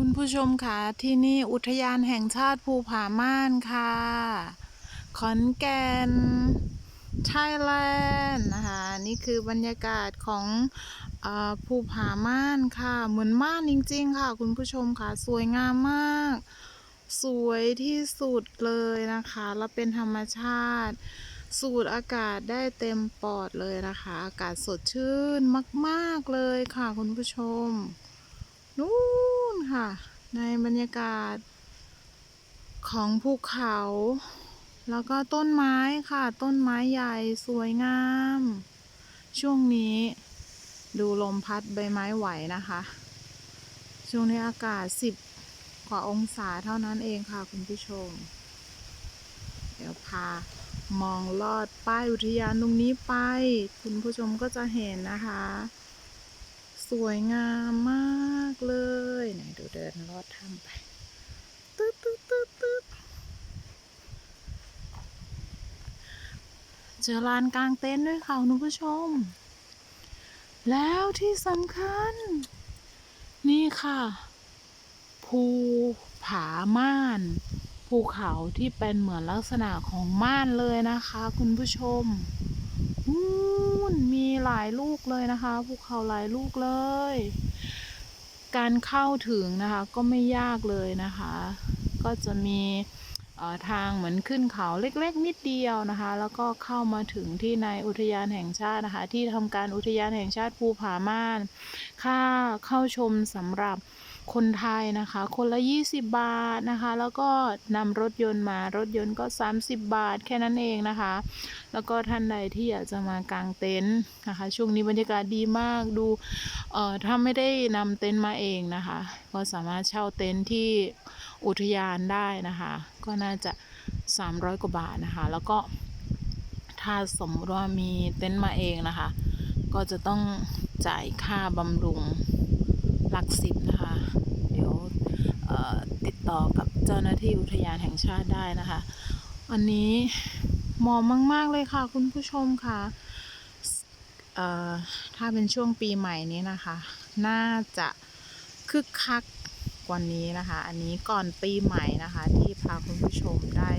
คุณผู้ชมค่ะที่นี่อุทยานแห่งชาติภูผาม่านค่ะ ขอนแก่นไทยแลนด์นะคะนี่คือบรรยากาศของอภูผาม่านค่ะ เหมือนม่านจริง ๆ ค่ะ คุณผู้ชมค่ะสวยงามมาก สวยที่สุดเลยนะคะ แล้วเป็นธรรมชาติ สูดอากาศได้เต็มปอดเลยนะคะ อากาศสดชื่นมาก ๆเลยค่ะ คุณผู้ชม นู่น ค่ะ ในบรรยากาศของภูเขา แล้วก็ต้นไม้ค่ะ ต้นไม้ใหญ่สวยงาม ช่วงนี้ดูลมพัดใบไม้ไหวนะคะ ช่วงนี้อากาศสิบกว่าองศาเท่านั้นเองค่ะคุณผู้ชม เดี๋ยวพามองลอดป้ายอุทยานตรงนี้ไป คุณผู้ชมก็จะเห็นนะคะ สวยงามมากเลยไหนดูเดินล อดถ้ำไปตึ๊ดตึ๊ดตึ๊ดตึ๊ดเจอลานกลางเต็นท์ด้วยค่ะคุณผู้ชม แล้วที่สำคัญ นี่ค่ะ ภูผาม่าน ภูเขาที่เป็นเหมือนลักษณะของม่านเลยนะคะ คุณผู้ชมนู่นมีหลายลูกเลยนะคะ ภูเขาหลายลูกเลย การเข้าถึงนะคะก็ไม่ยากเลยนะคะ ก็จะมีทางเหมือนขึ้นเขาเล็กๆ นิดเดียวนะคะ แล้วก็เข้ามาถึงที่ในอุทยานแห่งชาตินะคะ ที่ทำการอุทยานแห่งชาติภูผาม่าน ค่าเข้าชมสำหรับ คนไทยนะคะ คนละ 20 บาทนะคะ แล้วก็นำรถยนต์มารถยนต์ก็ 30 บาท แค่นั้นเองนะคะ แล้วก็ท่านใดที่อยากจะมากางเต็นท์นะคะ ช่วงนี้บรรยากาศดีมากดูเอ่อถ้าไม่ได้นำเต็นท์มาเองนะคะ ก็สามารถเช่าเต็นท์ที่อุทยานได้นะคะ ก็น่าจะ 300 กว่าบาทนะคะ แล้วก็ถ้าสมมติว่ามีเต็นท์มาเองนะคะ ก็จะต้องจ่ายค่าบำรุงหลักสิบนะคะ เดี๋ยวเอ่อติดต่อกับเจ้าหน้าที่อุทยานแห่งชาติได้นะคะอันนี้เหมาะมาก ๆ เลยค่ะ คุณผู้ชมค่ะถ้าเป็นช่วงปีใหม่นี้นะคะ น่าจะคึกคักกว่านี้นะคะ อันนี้ก่อนปีใหม่นะคะ ที่พาคุณผู้ชมได้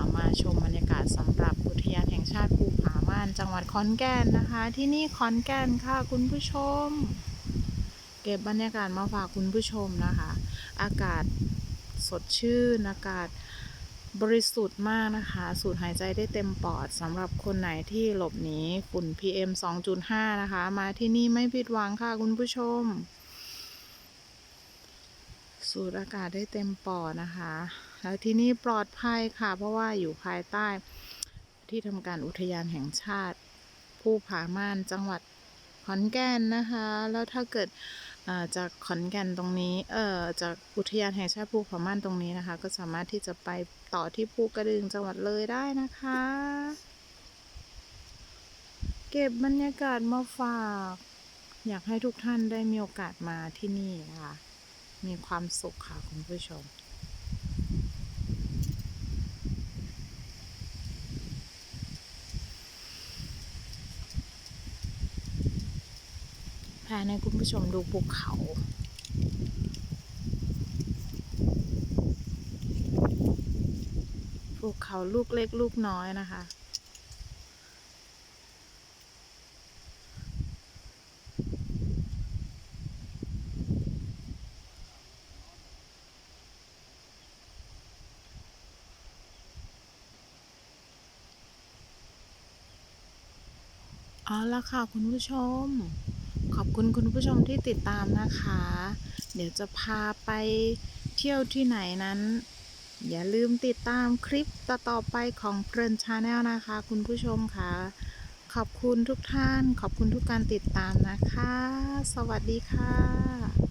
ามาชมบรรยากาศสำหรับอุทยานแห่งชาติภูผาม่านจังหวัดขอนแก่นนะคะ ที่นี่ขอนแก่นค่ะคุณผู้ชม เก็บบรรยากาศมาฝากคุณผู้ชมนะคะ อากาศ สดชื่นอากาศบริสุทธิ์มากนะคะ สูดหายใจได้เต็มปอดสำหรับคนไหนที่หลบหนีฝุ่น PM 2.5 นะคะ มาที่นี่ไม่ผิดหวังค่ะคุณผู้ชม สูดอากาศได้เต็มปอดนะคะ แล้วที่นี่ปลอดภัยค่ะ เพราะว่าอยู่ภายใต้ ที่ทำการอุทยานแห่งชาติภูผาม่านจังหวัดขอนแก่นนะคะ แล้วถ้าเกิด จากขอนแก่นตรงนี้ เอ่อ จากอุทยานแห่งชาติภูผาม่านตรงนี้นะคะ ก็สามารถที่จะไปต่อที่ภูกระดึงจังหวัดเลยได้นะคะ เก็บบรรยากาศมาฝาก อยากให้ทุกท่านได้มีโอกาสมาที่นี่นะคะ มีความสุขค่ะคุณผู้ชม พาให้คุณผู้ชมดูภูเขาภูเขาลูกเล็กลูกน้อยนะคะ เอาละค่ะคุณผู้ชม ขอบคุณคุณผู้ชมที่ติดตามนะคะ เดี๋ยวจะพาไปเที่ยวที่ไหนนั้น อย่าลืมติดตามคลิปต่อๆไปของเพลินชาแนลนะคะ คุณผู้ชมค่ะ ขอบคุณทุกท่าน ขอบคุณทุกการติดตามนะคะ สวัสดีค่ะ